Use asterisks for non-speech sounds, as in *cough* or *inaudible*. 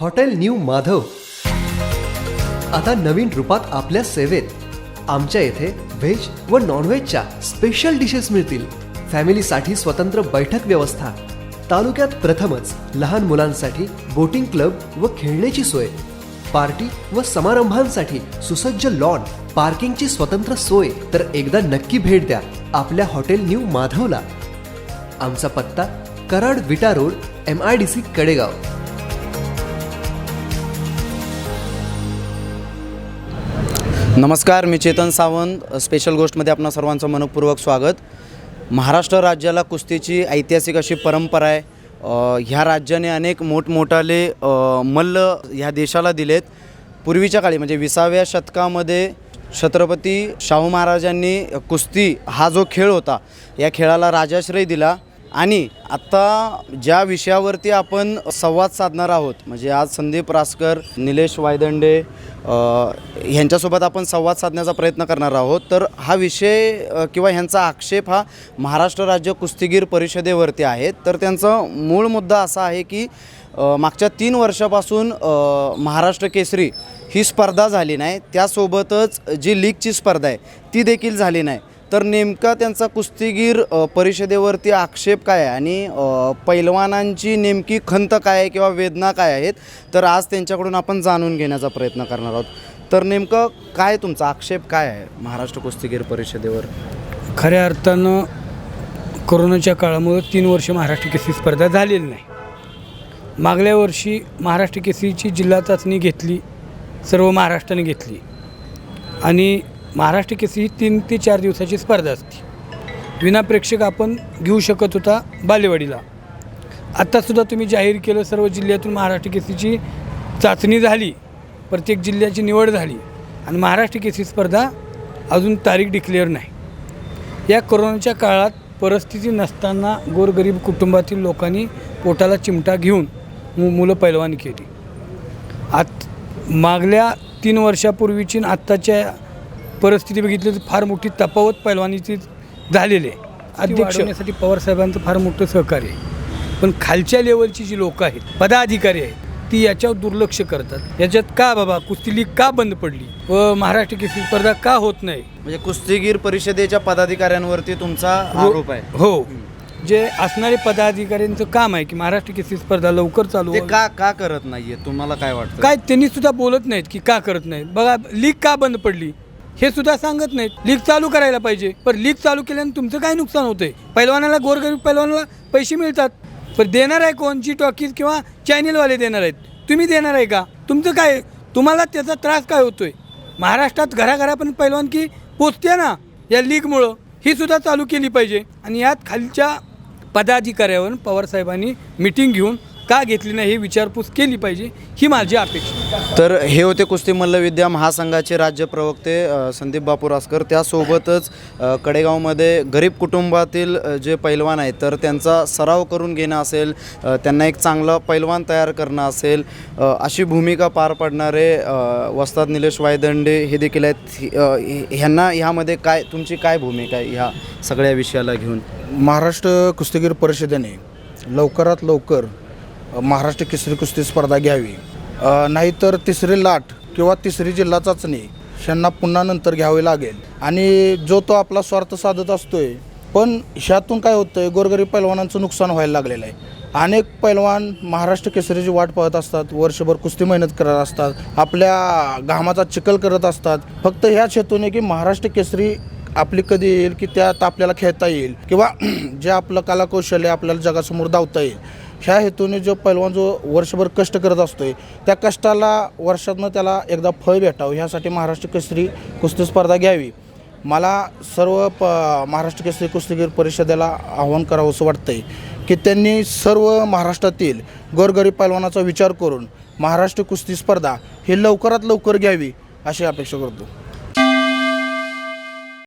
Hotel new Madhav. आता नवीन रूपात आपल्या सेवेत. आमच्या येथे व्हेज व नॉनव्हेजच्या स्पेशल डिशेस मिळतील. फॅमिलीसाठी स्वतंत्र बैठक व्यवस्था. तालुक्यात प्रथमच लहान मुलांसाठी बोटिंग क्लब व खेळण्याची सोय. पार्टी व समारंभांसाठी सुसज्ज लॉन पार्किंगची स्वतंत्र सोय. तर एकदा नक्की भेट द्या आपल्या हॉटेल न्यू माधवला. आमचा पत्ता Karad Vita road M I D C Kadegaon. नमस्कार मी चेतन सावंत. स्पेशल गोष्टमध्ये आपणा सर्वांचं मनपूर्वक स्वागत. महाराष्ट्र राज्याला कुस्तीची ऐतिहासिक अशी परंपरा आहे. ह्या राज्याने अनेक मोठमोठाले मल्ल ह्या देशाला दिलेत. पूर्वीच्या काळी म्हणजे विसाव्या शतकामध्ये छत्रपती शाहू महाराजांनी कुस्ती हा जो खेळ होता या खेळाला राजाश्रय दिला. आणि आत्ता ज्या विषयावरती आपण संवाद साधणार आहोत म्हणजे आज संदीप रासकर निलेश वायदंडे ह्यांच्यासोबत आपण संवाद साधण्याचा प्रयत्न करणार आहोत. तर हा विषय किंवा ह्यांचा आक्षेप हा महाराष्ट्र राज्य कुस्तीगीर परिषदेवरती आहे. तर त्यांचा मूळ मुद्दा असा आहे की मागच्या तीन वर्षापासून महाराष्ट्र केसरी ही स्पर्धा झाली नाही. त्यासोबतच जी लीगची स्पर्धा आहे ती देखील झाली नाही. तर नेमका त्यांचा कुस्तीगीर परिषदेवरती आक्षेप काय आहे? आणि पैलवानांची नेमकी खंत काय आहे किंवा वेदना काय आहेत? तर आज त्यांच्याकडून आपण जाणून घेण्याचा प्रयत्न करणार आहोत. तर नेमकं काय तुमचा आक्षेप काय आहे महाराष्ट्र कुस्तीगीर परिषदेवर? खऱ्या अर्थानं कोरोनाच्या काळामुळं तीन वर्ष महाराष्ट्र केसरी स्पर्धा झालेली नाही. मागल्या वर्षी महाराष्ट्र केसरीची जिल्हा चाचणी घेतली सर्व महाराष्ट्राने घेतली. आणि महाराष्ट्र केसरी ही तीन ते चार दिवसाची स्पर्धा असते. विना प्रेक्षक आपण घेऊ शकत होता बालेवाडीला. आत्तासुद्धा तुम्ही जाहीर केलं सर्व जिल्ह्यातून महाराष्ट्र केसरीची चाचणी झाली प्रत्येक जिल्ह्याची निवड झाली आणि महाराष्ट्र केसरी स्पर्धा अजून तारीख डिक्लेअर नाही. या कोरोनाच्या काळात परिस्थिती नसताना गोरगरीब कुटुंबातील लोकांनी पोटाला चिमटा घेऊन मु मुलं पैलवानी केली. आत मागल्या तीन वर्षापूर्वीची आत्ताच्या परिस्थिती बघितली तर फार मोठी तफावत पैलवानीची झालेली आहे. अध्यक्षसाठी पवारसाहेबांचं फार मोठं सहकार्य आहे. पण खालच्या लेवलची जी लोकं आहेत पदाधिकारी आहेत ती याच्यावर दुर्लक्ष करतात. याच्यात का बाबा? कुस्ती लीग का बंद पडली? व महाराष्ट्र केसरी स्पर्धा का होत नाही? म्हणजे कुस्तीगीर परिषदेच्या पदाधिकाऱ्यांवरती तुमचा आरोप आहे. हो. जे असणारे पदाधिकाऱ्यांचं काम आहे की महाराष्ट्र केसरी स्पर्धा लवकर चालू ते. का का करत नाहीये? तुम्हाला काय वाटतं? काय त्यांनी सुद्धा बोलत नाहीत की का करत नाहीत? बघा लीग का बंद पडली? हे सुद्धा सांगत नाहीत. लीग चालू करायला पाहिजे. पण लीग चालू केल्याने तुमचं काय नुकसान होतंय? पैलवानाला गोरगरीब पैलवानाला पैसे मिळतात. पण देणार आहे कोण? जी टॉकीज किंवा चॅनेलवाले देणार आहेत. तुम्ही देणार आहे का? तुमचं काय? तुम्हाला त्याचा त्रास काय होतोय? महाराष्ट्रात घराघरापर्यंत पैलवानकी पोचते ना? या लीगमुळं ही सुद्धा चालू केली पाहिजे. आणि यात खालच्या पदाधिकाऱ्यावर पवारसाहेबांनी मिटिंग घेऊन का घेतली नाही हे विचारपूस केली पाहिजे ही माझी अपेक्षा. तर हे होते कुस्ती मल्लविद्या महासंघाचे राज्य प्रवक्ते संदीप बापू रासकर. त्यासोबतच कडेगावमध्ये गरीब कुटुंबातील जे पैलवान आहेत तर त्यांचा सराव करून घेणं असेल त्यांना एक चांगलं पैलवान तयार करणं असेल अशी भूमिका पार पाडणारे वस्ताद निलेश वायदंडे हे देखील आहेत. ह्यांना ह्यामध्ये काय तुमची काय भूमिका आहे ह्या सगळ्या विषयाला घेऊन? महाराष्ट्र कुस्तीगीर परिषदेने लवकरात लवकर महाराष्ट्र केसरी कुस्ती स्पर्धा घ्यावी. नाहीतर तिसरी लाट किंवा तिसरी जिल्हा चाचणी ह्यांना पुन्हा नंतर घ्यावी लागेल. आणि जो तो आपला स्वार्थ साधत असतोय पण ह्यातून काय होतं आहे गोरगरीब पैलवानांचं नुकसान व्हायला लागलेलं आहे. अनेक पैलवान महाराष्ट्र केसरीची वाट पाहत असतात वर्षभर कुस्ती मेहनत करत असतात आपल्या घामाचा चिखल करत असतात. फक्त ह्याच हेतूने की महाराष्ट्र केसरी आपली कधी येईल की त्यात आपल्याला खेळता येईल किंवा *clears throat* जे आपलं कलाकौशल्य आपल्याला जगासमोर धावता येईल. ह्या हेतूने जो पैलवान जो वर्षभर कष्ट करत असतो आहे त्या कष्टाला वर्षातनं त्याला एकदा फळ भेटावं ह्यासाठी महाराष्ट्र केसरी कुस्ती स्पर्धा घ्यावी. मला सर्व प महाराष्ट्र केसरी कुस्तीगीर परिषदेला आव्हान करावं असं वाटतंय की त्यांनी सर्व महाराष्ट्रातील गोरगरीब पैलवानाचा विचार करून महाराष्ट्र कुस्ती स्पर्धा ही लवकरात लवकर घ्यावी अशी अपेक्षा करतो.